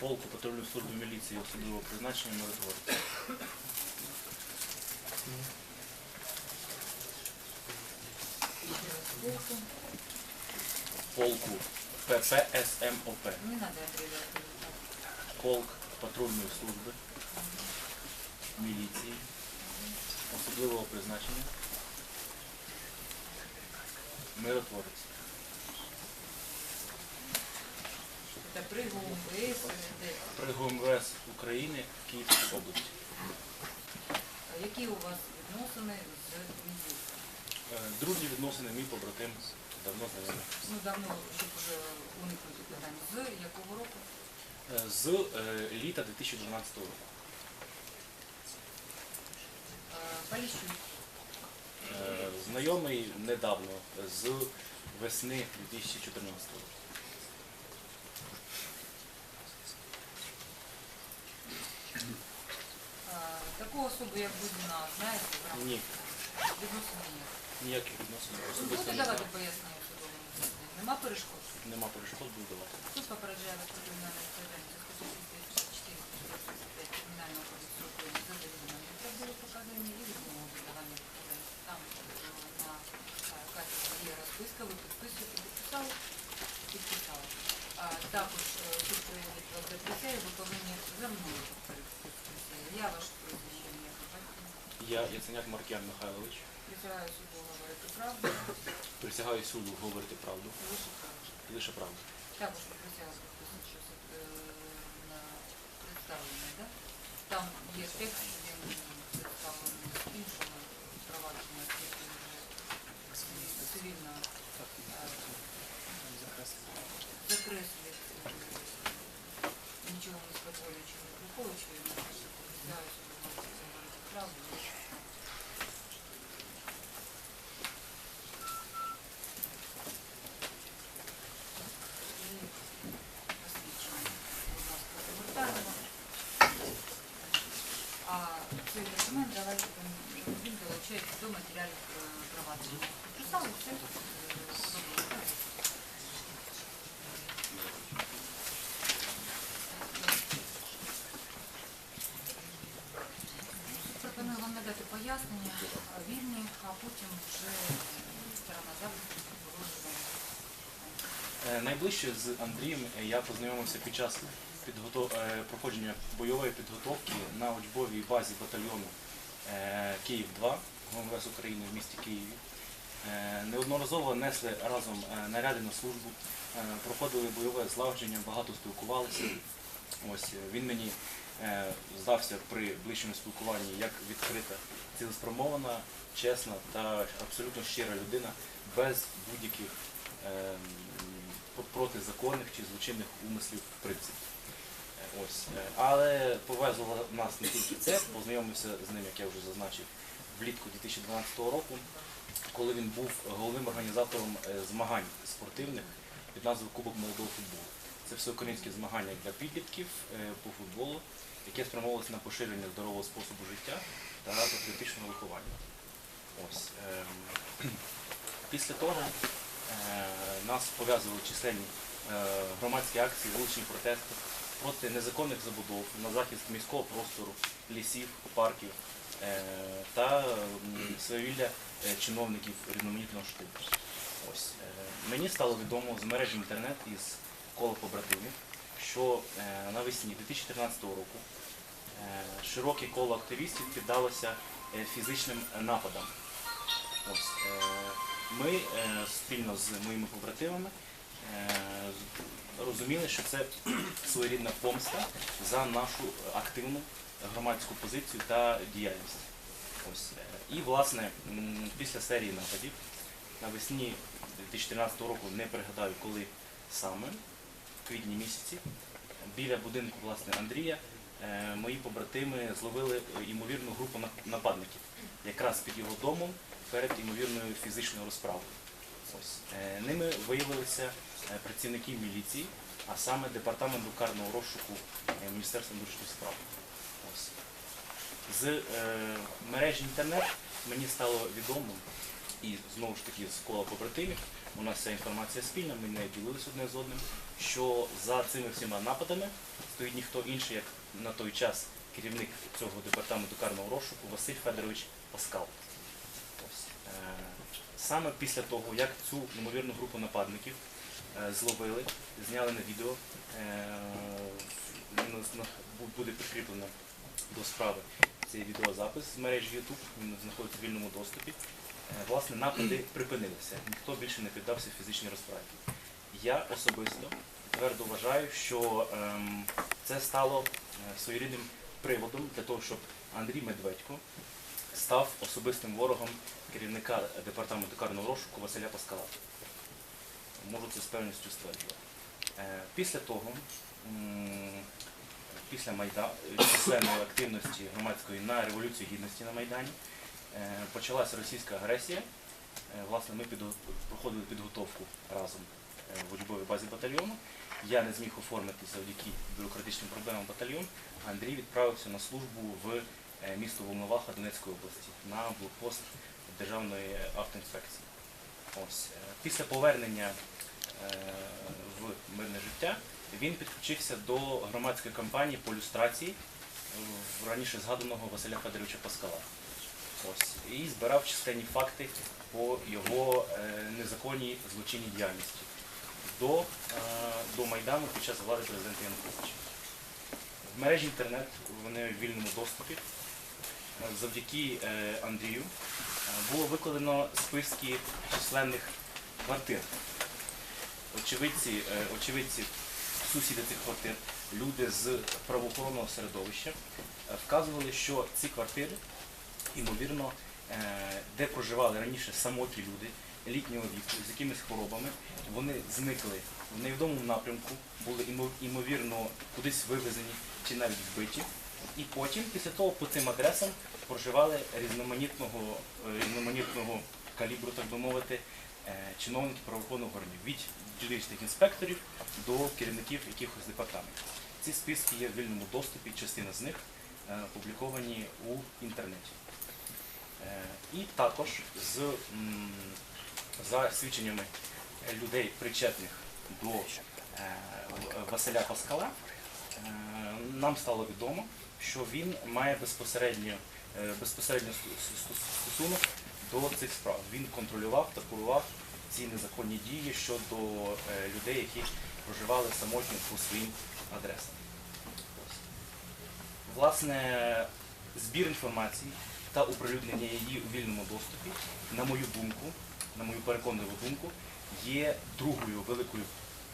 полку патрульної служби міліції особливого призначення миротворець. Полку ППСМОП. Не надо, Андрей Леонидович. Полк патрульної служби міліції особливого призначення. Миротворець. Это при ГУМВС. При ГУМВС України в Київській області. А Які у вас відносини з МІЗі? Е, Дружні відносини, мій побратим давно знайомий. Ну, давно, щоб вже уникнути питань. З якого року? Е, З е, літа 2012 року. Е, Поліщук. Е, Знайомий недавно, з весни 2014 року. Е, Особу, як Будіна, знаєте, в Ні, відносини є. ніяких відносин особисто будете не давати знаю. пояснення судовому засіданні? Нема перешкод? Нема перешкод, буду давати. Суд попереджає вас про кримінальне відповідальність статтю 234 135 Кримінального кодексу України за доведення неправдивих показань і відмову від давання показань. Там е, на е, кафедрі є розписка, ви підписуєте, підписали, підписали. А також е, суд приводить вас присяги, ви повинні за мною підписатися. Я ваш батькові. Я Яценяк Маркіян Михайлович. Присягаю суду говорити правду, Присягаю суду говорити правду, лише правду. лише правду. Також ви присягали що це е, на представлений, да? Там є текст, він представлений з іншого провадження, цивільно е, закреслює е, нічого не спотворюючи, не приховуючи, я присягаю собі говорити правду. лише правду. І посвідчення, будь ласка, повертаємо. А цей документ давайте він- він долучається до матеріалів е, провадження. Підписали все? Е, добре, так. Пропоную вам надати пояснення е, вільні, а потім вже е, сторона захисту продовжує. Е, Найближче з Андрієм е, я познайомився під час підготов... е, проходження бойової підготовки на учбовій базі батальйону е, Київ-2 ГУМВС України в місті Києві. Неодноразово несли разом наряди на службу, проходили бойове злагодження, багато спілкувалися. Ось він мені здався при ближчому спілкуванні як відкрита, цілеспрямована, чесна та абсолютно щира людина без будь-яких е, м, протизаконних чи злочинних умислів в принципі. Е, Ось. е, Але повезло нас не тільки це, познайомився з ним, як я вже зазначив, влітку 2012 року, коли він був головним організатором е, змагань спортивних під назвою Кубок молодого футболу. Це всеукраїнські змагання для підлітків по футболу, яке спрямовувалося на поширення здорового способу життя та патріотичного виховання. Ось. ем, Після того нас пов'язували численні е, громадські акції, вуличні протести проти незаконних забудов на захист міського простору, лісів, парків е, та е, чиновників різноманітного штибу. Ось е, мені стало відомо з мережі інтернет із кола побратимів, що е, навесні 2014 року е, широке коло активістів піддалося е, фізичним нападам. Ось, е, ми е, спільно з моїми побратимами е, розуміли, що це своєрідна помста за нашу активну громадську позицію та діяльність. Ось, е, і, власне, після серії нападів навесні 2014 року, не пригадаю, коли саме, в квітні місяці, біля будинку власне, Андрія, мої побратими зловили ймовірну групу нап- нападників, якраз під його домом перед ймовірною фізичною розправою. Ось. Е, Ними виявилися е, працівники міліції, а саме департаменту карного розшуку е, Міністерства внутрішніх справ. Ось. З е, мережі інтернет мені стало відомо, і знову ж таки з кола побратимів, у нас ця інформація спільна, ми не ділилися одне з одним, що за цими всіма нападами стоїть ніхто інший, як на той час керівник цього департаменту карного розшуку Василь Федорович Паскал. Е, Саме після того, як цю ймовірну групу нападників е, зловили, зняли на відео, е, буде прикріплено до справи цей відеозапис з мережі YouTube, він знаходиться в вільному доступі. Власне, напади припинилися, ніхто більше не піддався фізичній розправі. Я особисто твердо вважаю, що ем, це стало своєрідним приводом для того, щоб Андрій Медведько став особистим ворогом керівника департаменту карного розшуку Василя Паскала. Можу це з певністю стверджувати. Е, Після того, після Майда... численної активності громадської на Революцію Гідності на Майдані, е, почалася російська агресія. Е, Власне, ми проходили підготовку разом в учбовій базі батальйону. Я не зміг оформити завдяки бюрократичним проблемам батальйон. Андрій відправився на службу в місто Волноваха Донецької області на блокпост Державної автоінспекції. Ось. е, Після повернення е, в мирне життя він підключився до громадської кампанії по люстрації раніше згаданого Василя Федоровича Паскала. Ось. І збирав численні факти по його е, незаконній злочинній діяльності до, е, до Майдану під час влади президента Януковича. В мережі інтернет вони в вільному доступі. Завдяки е, Андрію е, було викладено списки численних квартир. Очевидці, е, очевидці, сусіди цих квартир, люди з правоохоронного середовища вказували, що ці квартири, ймовірно, де проживали раніше самотні люди літнього віку з якимись хворобами, вони зникли в невідомому напрямку, були ймовірно кудись вивезені чи навіть вбиті. І потім, після того, по цим адресам проживали різноманітного, е, різноманітного калібру, так би мовити, е, чиновники правоохоронного органів, від юридичних інспекторів до керівників якихось департаментів. Ці списки є в вільному доступі, частина з них е, опубліковані у інтернеті. І також з за свідченнями людей, причетних до Василя Паскала, нам стало відомо, що він має безпосередньо, е, безпосередньо стосунок до цих справ. Він контролював та курував ці незаконні дії щодо е, людей, які проживали самотньо по своїм адресам. Власне, збір інформації та оприлюднення її у вільному доступі, на мою думку, на мою переконливу думку, є другою великою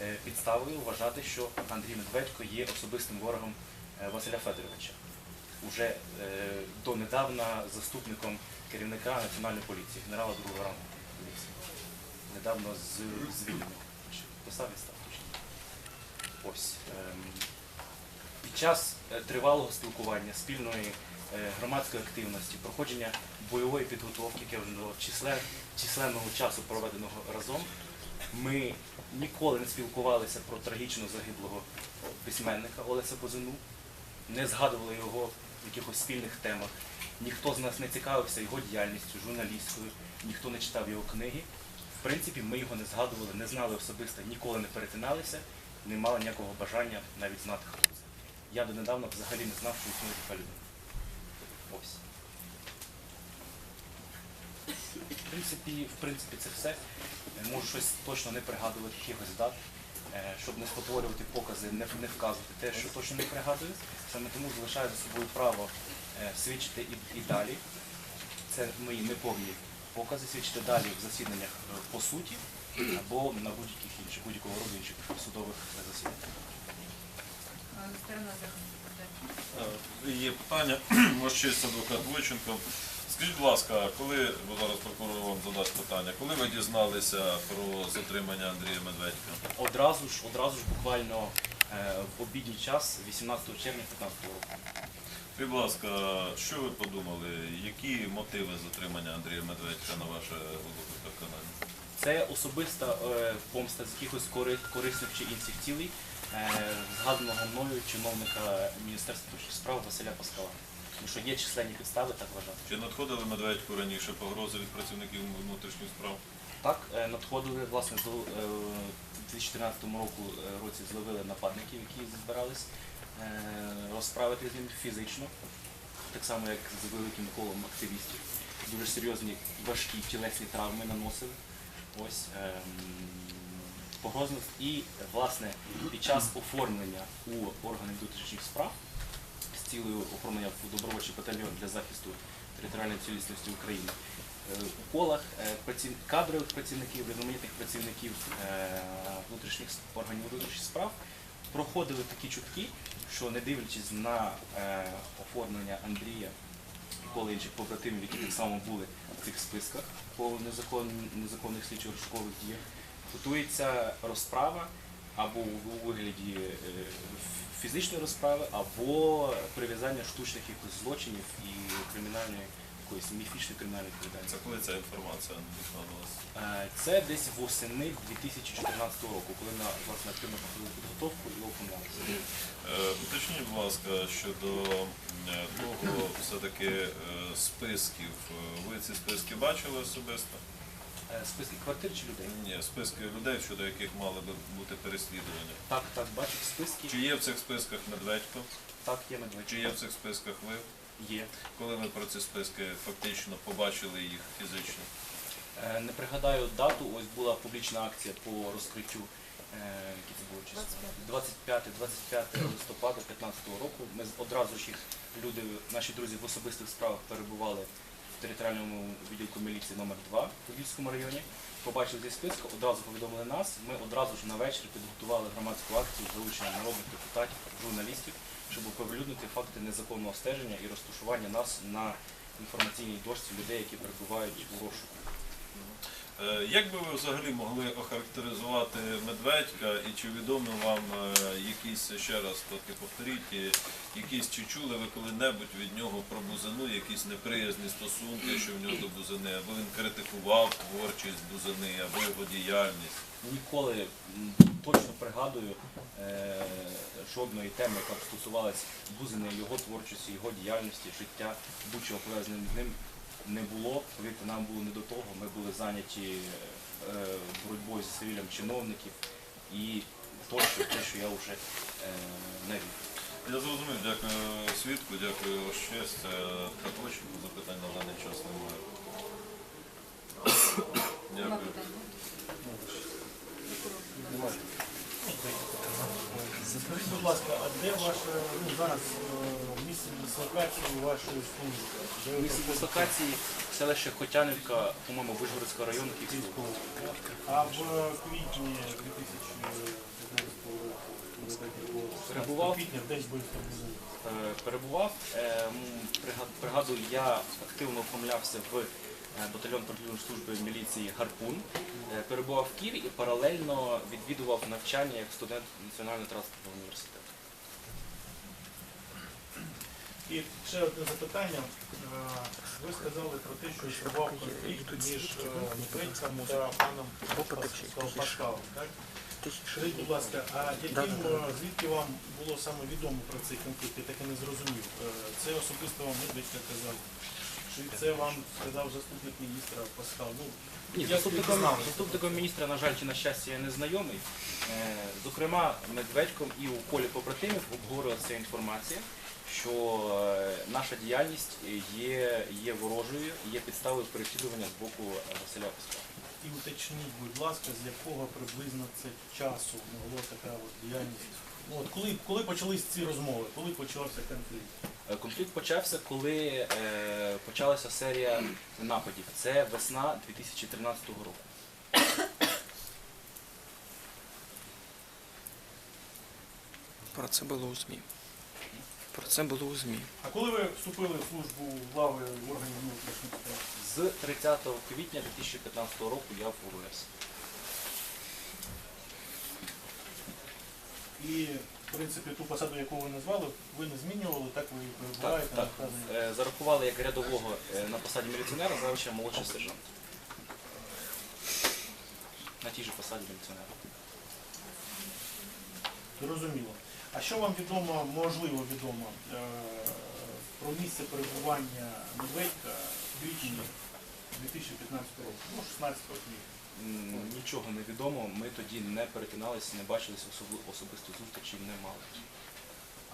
е, підставою вважати, що Андрій Медведько є особистим ворогом Василя Федоровича. Уже е, донедавна заступником керівника національної поліції, генерала другого рангу поліції. Недавно з звільненого. Писав і став. Ось. ем, під час е, тривалого спілкування, спільної е, громадської активності, проходження бойової підготовки, яке вже числен, численного часу проведеного разом, ми ніколи не спілкувалися про трагічно загиблого письменника Олеся Бозину, не згадували його в якихось спільних темах. Ніхто з нас не цікавився його діяльністю журналістською, ніхто не читав його книги. В принципі, ми його не згадували, не знали особисто, ніколи не перетиналися, не мали ніякого бажання навіть знати, хто це. Я донедавна взагалі не знав, що існує така людина. Ось. В принципі, в принципі, це все. Е, Можу щось точно не пригадувати, якихось дат, щоб не спотворювати покази, не, не вказувати те, що точно не пригадую. Саме тому залишаю за собою право е, свідчити і, і далі. Це мої неповні покази, свідчити далі в засіданнях е, по суті або на будь-яких інших, будь-якого роду інших судових е, засіданнях. Е. Е, Є питання, ваш честь адвокат Войченко. Скажіть, будь ласка, коли, бо зараз прокурор вам задасть питання, коли ви дізналися про затримання Андрія Медведька? Одразу ж, одразу ж буквально е, в обідній час, 18 червня 2015 року. Скажіть, будь ласка, що ви подумали, які мотиви затримання Андрія Медведька на ваше глибоке переконання? Це особиста е, помста з якихось кори- корисних чи інших цілей е, згаданого мною чиновника Міністерства внутрішніх справ Василя Паскала. Тому що є численні підстави так вважати. Чи надходили Медведьку раніше погрози від працівників внутрішніх справ? Так, е, надходили, власне, е, у 2014 року, е, році зловили нападників, які збирались розправити з ним фізично, так само як з великим колом активістів. Дуже серйозні важкі тілесні травми наносили. Ось ем, погрозливість. І, власне, під час оформлення у органів внутрішніх справ з цілею оформлення в добровольчий батальйон для захисту територіальної цілісності України. Е, У колах е, кадрових працівників, різноманітних працівників е, внутрішніх органів внутрішніх справ проходили такі чутки, що не дивлячись на оформлення Андрія і кола інших побратимів, які так само були в цих списках по незакон- незаконних слідчих розшукових діях, готується розправа або у вигляді е, фізичної розправи, або прив'язання штучних якихось злочинів і кримінальної якоїсь міфічної кримінальної Це коли ця інформація дізналась? Е, Це десь восени 2014 року, коли на власне активно проходили підготовку і оформлялися. Е, Уточніть, будь ласка, щодо того все-таки списків. Ви ці списки бачили особисто? Е, Списки квартир чи людей? Ні, списки людей, щодо яких мали би бути переслідування. Так, так, бачив списки. Чи є в цих списках Медведько? Так, є медведчик. Чи є в цих списках ви? Є. Коли ви про ці списки фактично побачили їх фізично? Е, Не пригадаю дату, ось була публічна акція по розкриттю, е, які це було число? 25-25 листопада 2015 року. Ми одразу ж їх люди, наші друзі в особистих справах перебували територіальному відділку міліції номер 2 в Львівському районі. Побачили цей список, одразу повідомили нас. Ми одразу ж на вечір підготували громадську акцію з залученням народних депутатів, журналістів, щоб оприлюднити факти незаконного стеження і розташування нас на інформаційній дошці людей, які перебувають у розшуку. Е, Як би ви взагалі могли охарактеризувати Медведька і чи відомо вам е, якісь, ще раз трохи повторіть, е, якісь чи чули ви коли-небудь від нього про Бузину, якісь неприязні стосунки, що в нього до Бузини, або він критикував творчість Бузини, або його діяльність? Ніколи точно пригадую жодної теми, яка б стосувалась Бузини, його творчості, його діяльності, життя, будь-чого пов'язаним з ним не було. Повірте, нам було не до того. Ми були зайняті е, боротьбою зі цивілем чиновників і тощо, те, що я вже е, не вірю. Я зрозумів, дякую свідку, дякую честь. Е, Таточку запитань на даний час немає. Нема Дякую. питань? Скажіть, будь ласка, а де ваше ну, зараз е, місце дислокації вашої служби? Місце дислокації селище Хотянівка, по-моєму, Вишгородського району Київського. А в квітні 2015 року, Перебував. квітня десь був був. е, перебував. Е, Пригадую, я активно оформлявся в батальйон патрульної служби міліції Гарпун. Перебував в Києві і паралельно відвідував навчання як студент Національного транспортного університету. І ще одне запитання. Е, Ви сказали про те, що існував конфлікт між е, Медведьком та паном Паскалом. Скажіть, будь ласка, а яким, е, звідки вам було саме відомо про цей конфлікт? Я так і не зрозумів. Е, Це особисто вам Медведька казав? Чи це вам сказав заступник міністра Паскал? Ну, Ні, заступником, заступником міністра, на жаль, чи на щастя, я не знайомий. Е, Зокрема, Медведьком і у колі побратимів обговорювалася ця інформація, що е, наша діяльність є, є ворожою, є підставою переслідування з боку е, Василя Паскала. І уточніть, будь ласка, з якого приблизно це часу могла така от діяльність? Ну, от коли, коли почались ці розмови, коли почався конфлікт? Е, Конфлікт почався, коли е, почалася серія нападів. Це весна 2013 року. Про це було у ЗМІ. Про це було у ЗМІ. А коли ви вступили в службу в лави органів внутрішніх справ? З 30 квітня 2015 року я в УВС. І, в принципі, ту посаду, яку ви назвали, ви не змінювали, так ви і Так, перебуваєте так. на. Е, Зарахували як рядового е, на посаді міліціонера, зараз молодший сержант. На тій же посаді міліціонера. Зрозуміло. А що вам відомо, можливо відомо, е, про місце перебування Медведька в квітні 2015 року, ну, 16 квітня? нічого не відомо. Ми тоді не перетиналися, не бачилися особи- особисто зустрічі не мали.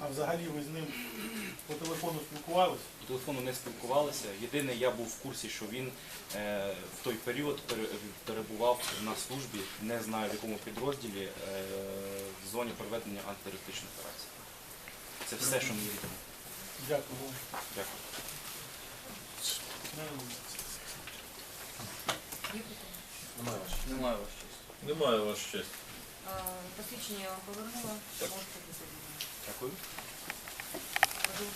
А взагалі ви з ним по телефону спілкувалися? По телефону не спілкувалися. Єдине, я був в курсі, що він е, в той період перебував на службі, не знаю в якому підрозділі, е, в зоні проведення антитерористичної операції. Це все, що мені відомо. Дякую вам. Дякую. Є питання? Немає ваш честь. Немає ваш честь. Посвідчення я вам повернула, можете бути. Дякую.